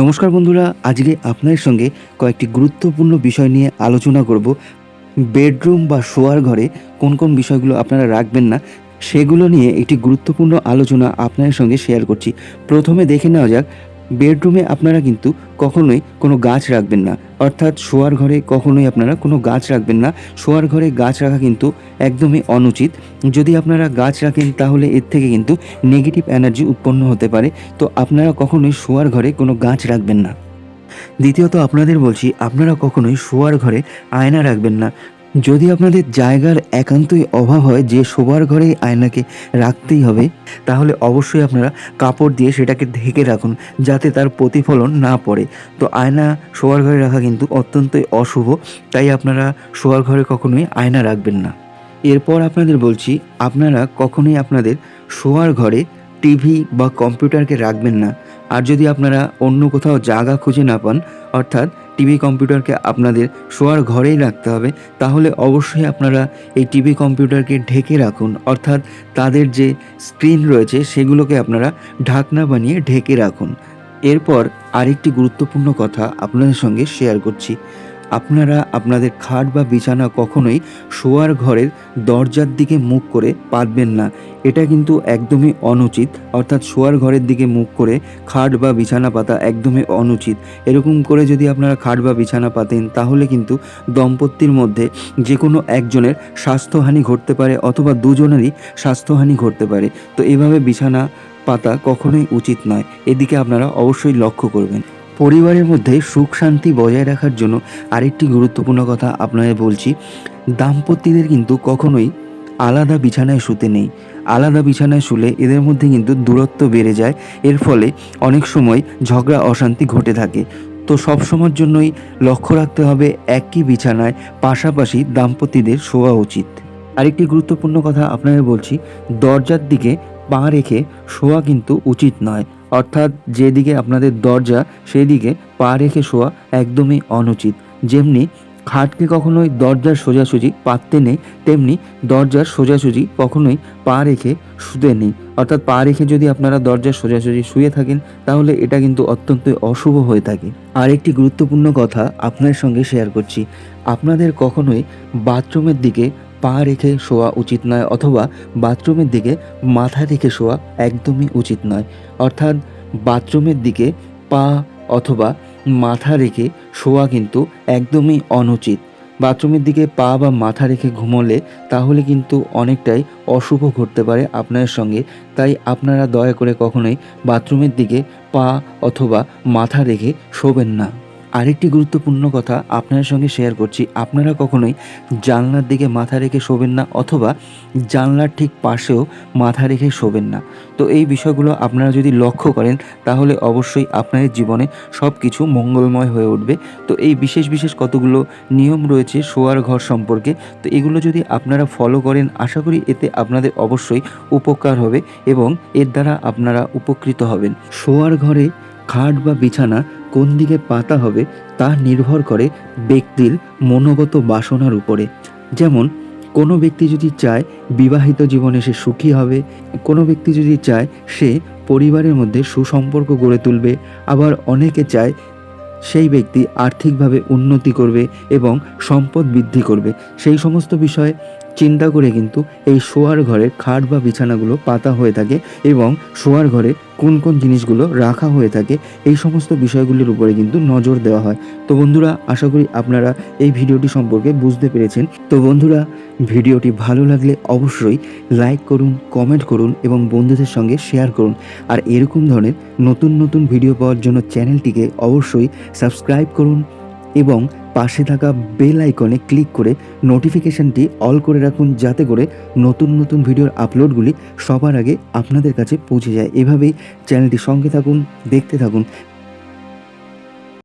নমস্কার বন্ধুরা, আজকে আপনার সঙ্গে কয়েকটি গুরুত্বপূর্ণ বিষয় নিয়ে আলোচনা করব। বেডরুম বা শোয়ার ঘরে কোন কোন বিষয়গুলো আপনারা রাখবেন না, সেগুলো নিয়ে একটি গুরুত্বপূর্ণ আলোচনা আপনাদের সঙ্গে শেয়ার করছি। প্রথমে দেখে নেওয়া যাক বেডরুমে আপনারা কিন্তু কখনোই কোনো গাছ রাখবেন না। অর্থাৎ শোয়ার ঘরে কখনোই আপনারা কোনো গাছ রাখবেন না। শোয়ার ঘরে গাছ রাখা কিন্তু একদমই অনুচিত। যদি আপনারা গাছ রাখেন তাহলে এর থেকে কিন্তু নেগেটিভ এনার্জি উৎপন্ন হতে পারে। তো আপনারা কখনোই শোয়ার ঘরে কোনো গাছ রাখবেন না। দ্বিতীয়ত আপনাদের বলছি, আপনারা কখনোই শোয়ার ঘরে আয়না রাখবেন না। যদি আপনাদের জায়গার একান্তই অভাব হয় যে শোবার ঘরে আয়নাকে রাখতেই হবে, তাহলে অবশ্যই আপনারা কাপড় দিয়ে সেটাকে ঢেকে রাখুন যাতে তার প্রতিফলন না পড়ে। তো আয়না শোয়ার ঘরে রাখা কিন্তু অত্যন্তই অশুভ, তাই আপনারা শোয়ার ঘরে কখনোই আয়না রাখবেন না। এরপর আপনাদের বলছি, আপনারা কখনোই আপনাদের শোয়ার ঘরে টিভি বা কম্পিউটারকে রাখবেন না। আর যদি আপনারা অন্য কোথাও জায়গা খুঁজে না পান, অর্থাৎ টিভি কম্পিউটারকে আপনাদের শোয়ার ঘরেই রাখতে হবে, তাহলে অবশ্যই আপনারা এই টিভি কম্পিউটারকে ঢেকে রাখুন। অর্থাৎ তাদের যে স্ক্রিন রয়েছে, সেগুলোকে আপনারা ঢাকনা বানিয়ে ঢেকে রাখুন। এরপর আরেকটি গুরুত্বপূর্ণ কথা আপনাদের সঙ্গে শেয়ার করছি। আপনারা আপনাদের খাট বা বিছানা কখনোই শোয়ার ঘরের দরজার দিকে মুখ করে পাতবেন না। এটা কিন্তু একদমই অনুচিত। অর্থাৎ শোয়ার ঘরের দিকে মুখ করে খাট বা বিছানা পাতা একদমই অনুচিত। এরকম করে যদি আপনারা খাট বা বিছানা পাতেন, তাহলে কিন্তু দম্পতির মধ্যে যে কোনো একজনের স্বাস্থ্যহানি ঘটতে পারে অথবা দুজনেরই স্বাস্থ্যহানি ঘটতে পারে। তো এভাবে বিছানা পাতা কখনোই উচিত নয়। এদিকে আপনারা অবশ্যই লক্ষ্য করবেন। পরিবারের মধ্যে সুখ শান্তি বজায় রাখার জন্য আরেকটি গুরুত্বপূর্ণ কথা আপনাদের বলছি, দাম্পত্যদের কিন্তু কখনোই আলাদা বিছানায় শুতে নেই। আলাদা বিছানায় শুলে এদের মধ্যে কিন্তু দূরত্ব বেড়ে যায়, এর ফলে অনেক সময় ঝগড়া, অশান্তি ঘটে থাকে। তো সব সময়ের জন্যই লক্ষ্য রাখতে হবে, একই বিছানায় পাশাপাশি দাম্পত্যদের শোয়া উচিত। আরেকটি গুরুত্বপূর্ণ কথা আপনাদের বলছি, দরজার দিকে পা রেখে শোয়া কিন্তু উচিত নয়। অর্থাৎ যেদিকে আপনাদের দরজা, সেদিকে পা রেখে শোয়া একদমই অনুচিত। যেমনি খাটকে কখনোই দরজার সোজাসুজি পাততে নেই, তেমনি দরজার সোজাসুজি কখনোই পা রেখে শুতে নেই। অর্থাৎ পা রেখে যদি আপনারা দরজার সোজাসুজি শুয়ে থাকেন, তাহলে এটা কিন্তু অত্যন্ত অশুভ হয়ে থাকে। আর একটি গুরুত্বপূর্ণ কথা আপনাদের সঙ্গে শেয়ার করছি। আপনাদের কখনোই বাথরুমের দিকে পা রেখে শোয়া উচিত নয় অথবা বাথরুমের দিকে মাথা রেখে শোয়া একদমই উচিত নয়। অর্থাৎ বাথরুমের দিকে পা অথবা মাথা রেখে শোয়া কিন্তু একদমই অনুচিত। বাথরুমের দিকে পা বা মাথা রেখে ঘুমোলে তাহলে কিন্তু অনেকটাই অশুভ ঘটতে পারে আপনার সঙ্গে। তাই আপনারা দয়া করে কখনোই বাথরুমের দিকে পা অথবা মাথা রেখে শোবেন না। আরেকটি গুরুত্বপূর্ণ কথা আপনাদের সঙ্গে শেয়ার করছি। আপনারা কখনোই জানলার দিকে মাথা রেখে শোবেন না অথবা জানলার ঠিক পাশেও মাথা রেখে শোবেন না। তো এই বিষয়গুলো আপনারা যদি লক্ষ্য করেন, তাহলে অবশ্যই আপনাদের জীবনে সব কিছু মঙ্গলময় হয়ে উঠবে। তো এই বিশেষ বিশেষ কতগুলো নিয়ম রয়েছে শোয়ার ঘর সম্পর্কে, তো এগুলো যদি আপনারা ফলো করেন, আশা করি এতে আপনাদের অবশ্যই উপকার হবে এবং এর দ্বারা আপনারা উপকৃত হবেন। শোয়ার ঘরে খাট বা বিছানা কোন দিকে পাতা হবে তা নির্ভর করে ব্যক্তির মনোগত বাসনার উপরে। যেমন, কোনো ব্যক্তি যদি চায় বিবাহিত জীবনে সে সুখী হবে, কোনো ব্যক্তি যদি চায় সে পরিবারের মধ্যে সুসম্পর্ক গড়ে তুলবে, আবার অনেকে চায় সেই ব্যক্তি আর্থিকভাবে উন্নতি করবে এবং সম্পদ বৃদ্ধি করবে। সেই সমস্ত বিষয়ে চিন্তা করে কিন্তু এই শোয়ার ঘরের খাট বা বিছানাগুলো পাতা হয়ে থাকে এবং শোয়ার ঘরে কোন কোন জিনিসগুলো রাখা হয়ে থাকে, এই সমস্ত বিষয়গুলির উপরে কিন্তু নজর দেওয়া হয়। তো বন্ধুরা, আশা করি আপনারা এই ভিডিওটি সম্পর্কে বুঝতে পেরেছেন। তো বন্ধুরা, ভিডিওটি ভালো লাগলে অবশ্যই লাইক করুন, কমেন্ট করুন এবং বন্ধুদের সঙ্গে শেয়ার করুন। আর এরকম ধরনের নতুন নতুন ভিডিও পাওয়ার জন্য চ্যানেলটিকে অবশ্যই সাবস্ক্রাইব করুন। এবং পাশে থাকা বেল আইকনে ক্লিক করে নোটিফিকেশানটি অল করে রাখুন যাতে করে নতুন নতুন ভিডিওর আপলোডগুলি সবার আগে আপনাদের কাছে পৌঁছে যায়। এভাবেই চ্যানেলটি সঙ্গে থাকুন, দেখতে থাকুন।